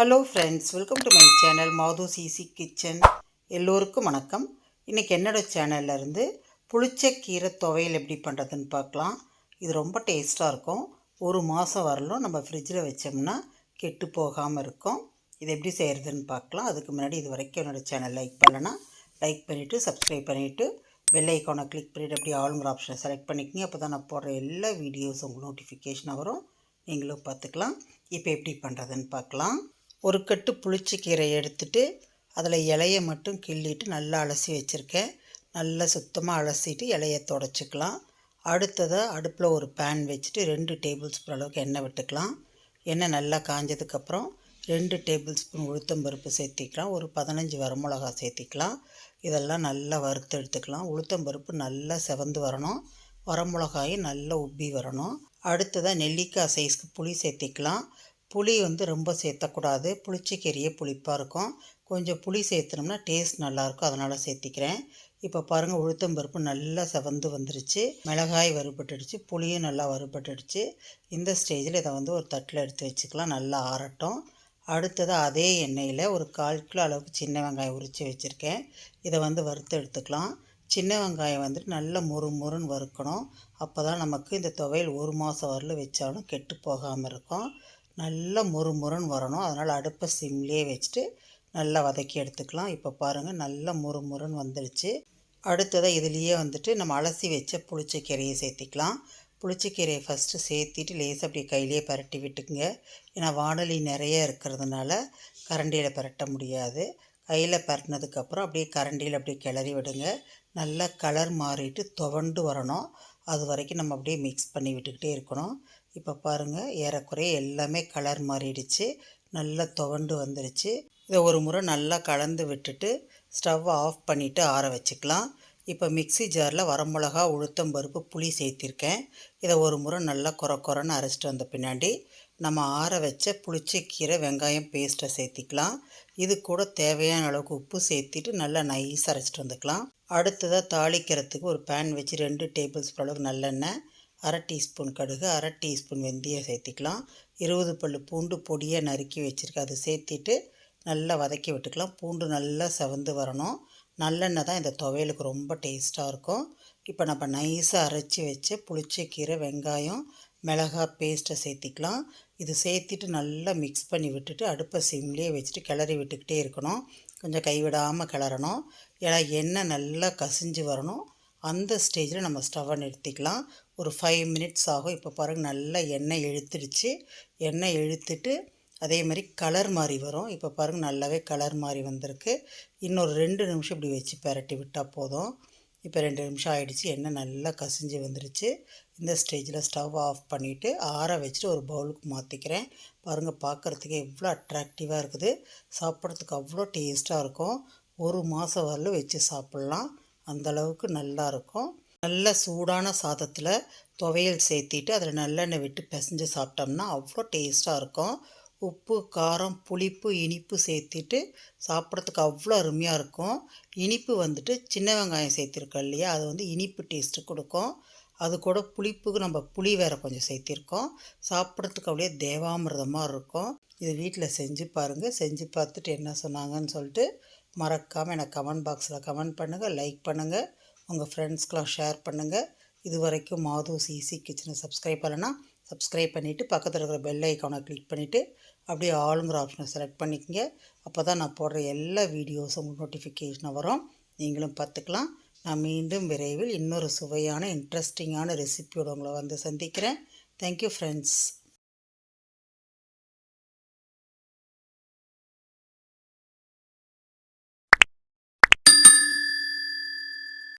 Hello friends welcome to my channel Mathu easy kitchen எல்லோருக்கும் வணக்கம். இன்றைக்கி என்னோட சேனல்ல இருந்து புளிச்ச கீரை துவையல் எப்படி பண்ணுறதுன்னு பார்க்கலாம். இது ரொம்ப டேஸ்ட்டாக இருக்கும். ஒரு மாதம் வரலும் நம்ம ஃப்ரிட்ஜில் வச்சோம்னா கெட்டு போகாமல் இருக்கும். இது எப்படி செய்கிறதுன்னு பார்க்கலாம். அதுக்கு முன்னாடி இது வரைக்கும் என்னோடய சேனல் லைக் பண்ணலன்னா லைக் பண்ணிவிட்டு சப்ஸ்கிரைப் பண்ணிவிட்டு பெல் ஐக்கானை கிளிக் பண்ணிவிட்டு அப்படியே ஆளுங்கிற ஆப்ஷனை செலக்ட் பண்ணிக்கங்க. அப்போ தான் நான் போடுற எல்லா வீடியோஸும் உங்களுக்கு நோட்டிஃபிகேஷனாக வரும். நீங்களும் பார்த்துக்கலாம். இப்போ எப்படி பண்ணுறதுன்னு பார்க்கலாம். ஒரு கட்டு புளிச்சக்கீரை எடுத்துட்டு அதில் இலையை மட்டும் கிள்ளிட்டு நல்லா அலசி வச்சுருக்கேன். நல்லா சுத்தமாக அலசிட்டு இலையை தொடச்சிக்கலாம். அடுத்ததாக அடுப்பில் ஒரு பேன் வச்சுட்டு ரெண்டு டேபிள் ஸ்பூன் அளவுக்கு எண்ணெய் விட்டுக்கலாம். எண்ணெய் நல்லா காஞ்சதுக்கப்புறம் ரெண்டு டேபிள் ஸ்பூன் உளுத்தம்பருப்பு சேர்த்திக்கலாம். ஒரு பதினஞ்சு வரமிளகா சேர்த்திக்கலாம். இதெல்லாம் நல்லா வறுத்து எடுத்துக்கலாம். உளுத்தம்பருப்பு நல்லா செவந்து வரணும். வரமிளகாயும் நல்லா உப்பி வரணும். அடுத்ததாக நெல்லிக்காய் சைஸ்க்கு புளி சேர்த்திக்கலாம். புளி வந்து ரொம்ப சேர்த்தக்கூடாது. புளிச்சக்கீரையே புளிப்பாக இருக்கும். கொஞ்சம் புளி சேர்த்துனோம்னா டேஸ்ட் நல்லாயிருக்கும் அதனால் சேர்த்திக்கிறேன். இப்போ பாருங்கள் உளுத்தம்பருப்பு நல்லா செவந்து வந்துருச்சு. மிளகாய் வறுபட்டுடுச்சு. புளியும் நல்லா வறுபட்டுடுச்சு. இந்த ஸ்டேஜில் இதை வந்து ஒரு தட்டில் எடுத்து வச்சுக்கலாம். நல்லா ஆறட்டும். அடுத்ததாக அதே எண்ணெயில் ஒரு கால் கிலோ அளவுக்கு சின்ன வெங்காயம் உரித்து வச்சுருக்கேன். இதை வந்து வறுத்து எடுத்துக்கலாம். சின்ன வெங்காயம் வந்துட்டு நல்ல முறு முறுன்னு வறுக்கணும். அப்போ தான் நமக்கு இந்த துவையல் ஒரு மாதம் வரல வச்சாலும் கெட்டு போகாமல் இருக்கும். நல்லா மொறு முறுன்னு வரணும். அதனால் அடுப்பை சிம்லேயே வச்சுட்டு நல்லா வதக்கி எடுத்துக்கலாம். இப்போ பாருங்கள் நல்லா முறு முறுன்னு வந்துடுச்சு. அடுத்ததாக இதுலேயே வந்துட்டு நம்ம அலசி வச்ச புளிச்சக்கீரையை சேர்த்திக்கலாம். புளிச்சக்கீரையை ஃபஸ்ட்டு சேர்த்திட்டு லேசாக அப்படி கையிலேயே பரட்டி விட்டுக்குங்க. ஏன்னா வானொலி நிறைய இருக்கிறதுனால கரண்டியில் பரட்ட முடியாது. கையில் பரட்டினதுக்கப்புறம் அப்படியே கரண்டியில் அப்படியே கிளறி விடுங்க. நல்லா கலர் மாறிட்டு துவண்டு வரணும். அது வரைக்கும் நம்ம அப்படியே மிக்ஸ் பண்ணி விட்டுக்கிட்டே இருக்கணும். இப்போ பாருங்கள் ஏறக்குறைய எல்லாமே கலர் மாறிடுச்சு. நல்லா துவண்டு வந்துடுச்சு. இதை ஒரு முறை நல்லா கலந்து விட்டுட்டு ஸ்டவ் ஆஃப் பண்ணிவிட்டு ஆற வச்சுக்கலாம். இப்போ மிக்ஸி ஜாரில் வரமிளகா உளுத்தம் பருப்பு புளி சேர்த்திருக்கேன். இதை ஒரு முறை நல்லா குறை குறைன்னு அரைச்சிட்டு வந்த பின்னாடி நம்ம ஆற வச்ச புளிச்சக்கீரை வெங்காயம் பேஸ்ட்டை சேர்த்திக்கலாம். இது கூட தேவையான அளவுக்கு உப்பு சேர்த்திட்டு நல்லா நைஸ் அரைச்சிட்டு வந்துக்கலாம். அடுத்ததாக தாளிக்கிறதுக்கு ஒரு பேன் வச்சு ரெண்டு டேபிள் ஸ்பூன் அளவுக்கு நல்லெண்ணெய் அரை டீஸ்பூன் கடுகு அரை டீஸ்பூன் வெந்தயம் சேர்த்திக்கலாம். இருபது பல் பூண்டு பொடியாக நறுக்கி வச்சுருக்கேன். அதை சேர்த்திட்டு நல்லா வதக்கி விட்டுக்கலாம். பூண்டு நல்லா செவந்து வரணும். நல்லெண்ணெய் தான் இந்த துவையலுக்கு ரொம்ப டேஸ்ட்டாக இருக்கும். இப்போ நம்ம நைஸாக அரைச்சி வச்சு புளிச்ச கீரை வெங்காயம் மிளகா பேஸ்ட்டை சேர்த்திக்கலாம். இது சேர்த்திட்டு நல்லா மிக்ஸ் பண்ணி விட்டுட்டு அடுப்பை சிம்லேயே வச்சுட்டு கிளறி விட்டுக்கிட்டே இருக்கணும். கொஞ்சம் கைவிடாமல் கிளறணும். ஏன்னா எண்ணெய் நல்லா கசிஞ்சு வரணும். அந்த ஸ்டேஜில் நம்ம ஸ்டவ்வை நிறுத்திக்கலாம். ஒரு ஃபைவ் மினிட்ஸ் ஆகும். இப்போ பாருங்கள் நல்லா எண்ணெய் இழுத்துடுச்சு. எண்ணெய் இழுத்துட்டு அதே மாதிரி கலர் மாதிரி வரும். இப்போ பாருங்கள் நல்லாவே கலர் மாதிரி வந்திருக்கு. இன்னொரு ரெண்டு நிமிஷம் இப்படி வச்சு பரட்டி விட்டால் போதும். இப்போ ரெண்டு நிமிஷம் ஆகிடுச்சு எண்ணெய் நல்லா கசிஞ்சு வந்துருச்சு. இந்த ஸ்டேஜில் ஸ்டவ் ஆஃப் பண்ணிவிட்டு ஆற வச்சுட்டு ஒரு பவுலுக்கு மாற்றிக்கிறேன் பாருங்கள் பார்க்குறதுக்கு எவ்வளோ அட்ராக்டிவாக இருக்குது. சாப்பிட்றதுக்கு அவ்வளோ டேஸ்ட்டாக இருக்கும். ஒரு மாதம் வரலும் வச்சு சாப்பிட்லாம். அந்தளவுக்கு நல்லாயிருக்கும் நல்ல சூடான சாதத்தில் துவையல் சேர்த்திட்டு அதில் நல்லெண்ணெய் விட்டு பிசைஞ்சு சாப்பிட்டோம்னா அவ்வளோ டேஸ்ட்டாக இருக்கும். உப்பு காரம் புளிப்பு இனிப்பு சேர்த்துட்டு சாப்பிட்றதுக்கு அவ்வளோ அருமையாக இருக்கும். இனிப்பு வந்துட்டு சின்ன வெங்காயம் சேர்த்திருக்கோம் இல்லையா? அது வந்து இனிப்பு டேஸ்ட்டு கொடுக்கும். அது கூட புளிப்புக்கு நம்ம புளி வேறு கொஞ்சம் சேர்த்திருக்கோம். சாப்பிட்றதுக்கு அப்படியே தேவாமிரதமாக இருக்கும். இது வீட்டில் செஞ்சு பாருங்கள் செஞ்சு பார்த்துட்டு என்ன சொன்னாங்கன்னு சொல்லிட்டு மறக்காமல் எனக்கு கமெண்ட் பாக்ஸில் கமெண்ட் பண்ணுங்கள் லைக் பண்ணுங்கள் உங்கள் ஃப்ரெண்ட்ஸ்க்கெலாம் ஷேர் பண்ணுங்கள் இது வரைக்கும் மாதூஸ் ஈஸி கிச்சனை சப்ஸ்கிரைப் பண்ணலன்னா சப்ஸ்கிரைப் பண்ணிவிட்டு பக்கத்தில் இருக்கிற பெல் ஐக்கானை கிளிக் பண்ணிவிட்டு அப்படியே ஆளுங்கிற ஆப்ஷனை செலக்ட் பண்ணிக்கோங்க. அப்போ தான் நான் போடுற எல்லா வீடியோஸும் உங்களுக்கு நோட்டிஃபிகேஷனாக வரும். நீங்களும் பார்த்துக்கலாம். நான் மீண்டும் விரைவில் இன்னொரு சுவையான இன்ட்ரெஸ்டிங்கான ரெசிபியோட உங்களை வந்து சந்திக்கிறேன். Thank you friends